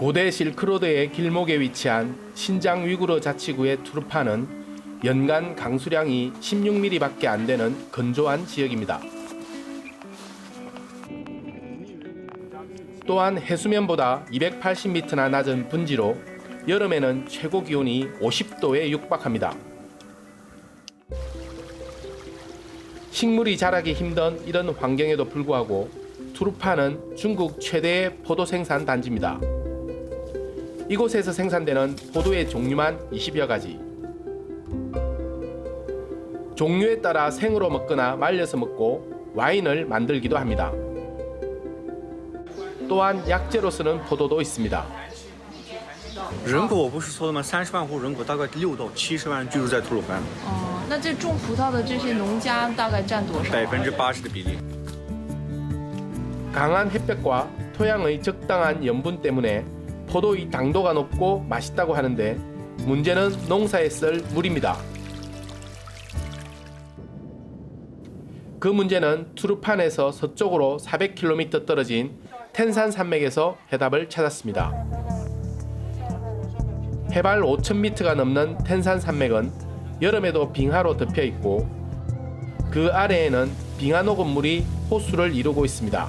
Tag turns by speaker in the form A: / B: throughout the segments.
A: 고대 실크로드의 길목에 위치한 신장 위구르 자치구의 투르파는 연간 강수량이 16mm밖에 안 되는 건조한 지역입니다. 또한 해수면보다 280m나 낮은 분지로 여름에는 최고 기온이 50도에 육박합니다. 식물이 자라기 힘든 이런 환경에도 불구하고 투르파는 중국 최대의 포도 생산 단지입니다. 이곳에서 생산되는 포도의 종류만 20여 가지. 종류에 따라 생으로 먹거나 말려서 먹고 와인을 만들기도 합니다. 또한 약재로 쓰는 포도도 있습니다.
B: 人口我不是说了吗？三十万户人口，大概六到七十万人居住在吐鲁番，
C: 哦，那这种葡萄的这些农家大概占多少？
B: 百分之八十的比例。
A: 강한 햇볕과 토양의 적당한 염분 때문에 포도의 당도가 높고 맛있다고 하는데 문제는 농사에 쓸 물입니다. 그 문제는 투르판에서 서쪽으로 400km 떨어진 텐산 산맥에서 해답을 찾았습니다. 해발 5,000m가 넘는 텐산 산맥은 여름에도 빙하로 덮여 있고 그 아래에는 빙하 녹은 물이 호수를 이루고 있습니다.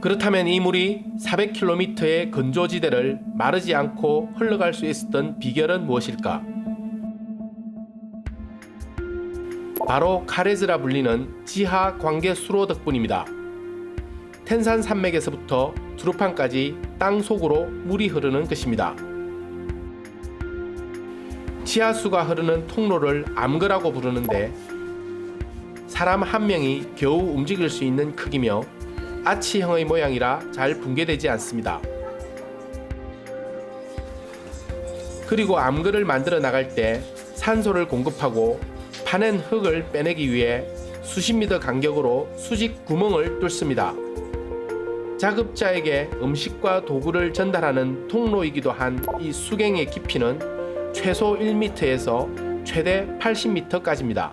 A: 그렇다면 이 물이 400km의 건조지대를 마르지 않고 흘러갈 수 있었던 비결은 무엇일까? 바로 카레즈라 불리는 지하 관계 수로 덕분입니다. 텐산 산맥에서부터 두루판까지 땅 속으로 물이 흐르는 것입니다. 지하수가 흐르는 통로를 암거라고 부르는데 사람 한 명이 겨우 움직일 수 있는 크기며 아치형의 모양이라 잘 붕괴되지 않습니다. 그리고 암그를 만들어 나갈 때 산소를 공급하고 파낸 흙을 빼내기 위해 수십 미터 간격으로 수직 구멍을 뚫습니다. 작업자에게 음식과 도구를 전달하는 통로이기도 한 이 수갱의 깊이는 최소 1m에서 최대 80m까지입니다.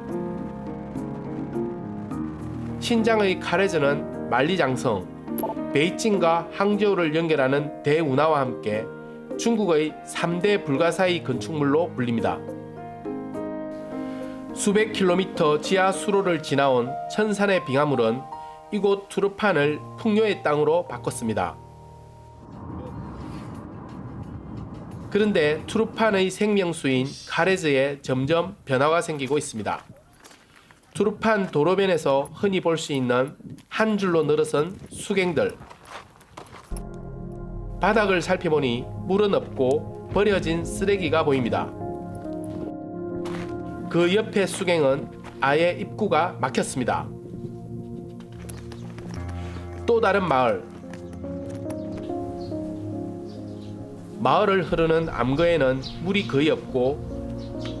A: 신장의 카레즈는 만리장성, 베이징과 항저우를 연결하는 대운하와 함께 중국의 3대 불가사의 건축물로 불립니다. 수백 킬로미터 지하 수로를 지나온 천산의 빙하물은 이곳 투르판을 풍요의 땅으로 바꿨습니다. 그런데 투르판의 생명수인 카레즈에 점점 변화가 생기고 있습니다. 투르판 도로변에서 흔히 볼 수 있는 한 줄로 늘어선 수갱들. 바닥을 살펴보니 물은 없고 버려진 쓰레기가 보입니다. 그 옆에 수갱은 아예 입구가 막혔습니다. 또 다른 마을. 마을을 흐르는 암거에는 물이 거의 없고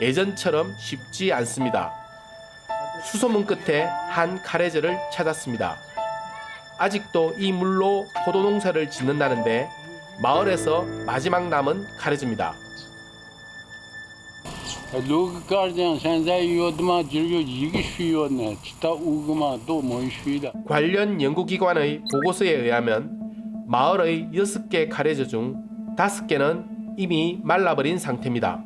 A: 예전처럼 쉽지 않습니다. 수소문 끝에 한 카레즈를 찾았습니다. 아직도 이 물로 포도 농사를 짓는다는데 마을에서 마지막 남은 카레즈입니다. 관련 연구기관의 보고서에 의하면 마을의 6개 카레즈 중 5개는 이미 말라버린 상태입니다.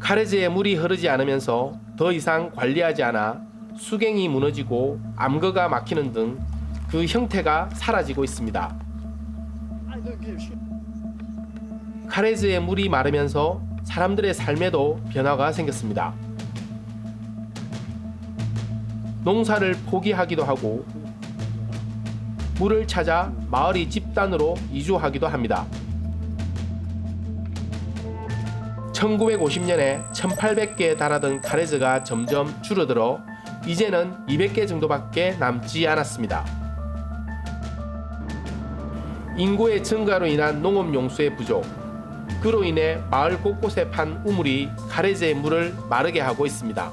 A: 카레즈에 물이 흐르지 않으면서 더 이상 관리하지 않아 수갱이 무너지고 암거가 막히는 등 그 형태가 사라지고 있습니다. 카레즈의 물이 마르면서 사람들의 삶에도 변화가 생겼습니다. 농사를 포기하기도 하고 물을 찾아 마을이 집단으로 이주하기도 합니다. 1950년에 1800개에 달하던 카레즈가 점점 줄어들어 이제는 200개 정도밖에 남지 않았습니다. 인구의 증가로 인한 농업 용수의 부족, 그로 인해 마을 곳곳에 판 우물이 카레즈의 물을 마르게 하고 있습니다.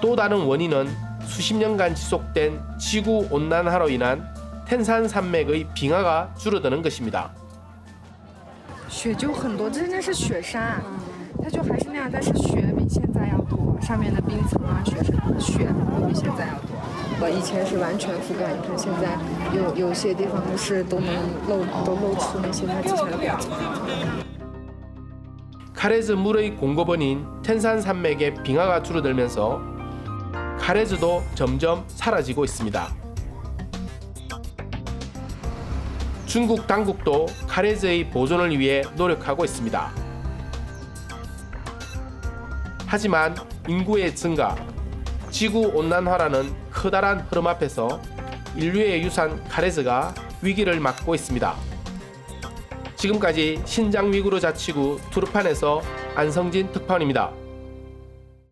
A: 또 다른 원인은 수십 년간 지속된 지구 온난화로 인한 텐산 산맥의 빙하가 줄어드는 것입니다.
D: 雪就很多，这真的是雪山，它就还是那样，但是雪比现在要多，上面的冰层啊、雪山雪都比现在要多。我以前是完全覆盖，你看现在有有些地方是都能露都露出那些它之前的表层。
A: 카레즈 물의 공급원인 텐산 산맥의 빙하가 줄어들면서 카레즈도 점점 사라지고 있습니다. 중국 당국도 카레즈의 보존을 위해 노력하고 있습니다. 하지만 인구의 증가, 지구 온난화라는 커다란 흐름 앞에서 인류의 유산 카레즈가 위기를 맞고 있습니다. 지금까지 신장 위구르 자치구 투르판에서 안성진 특파원입니다.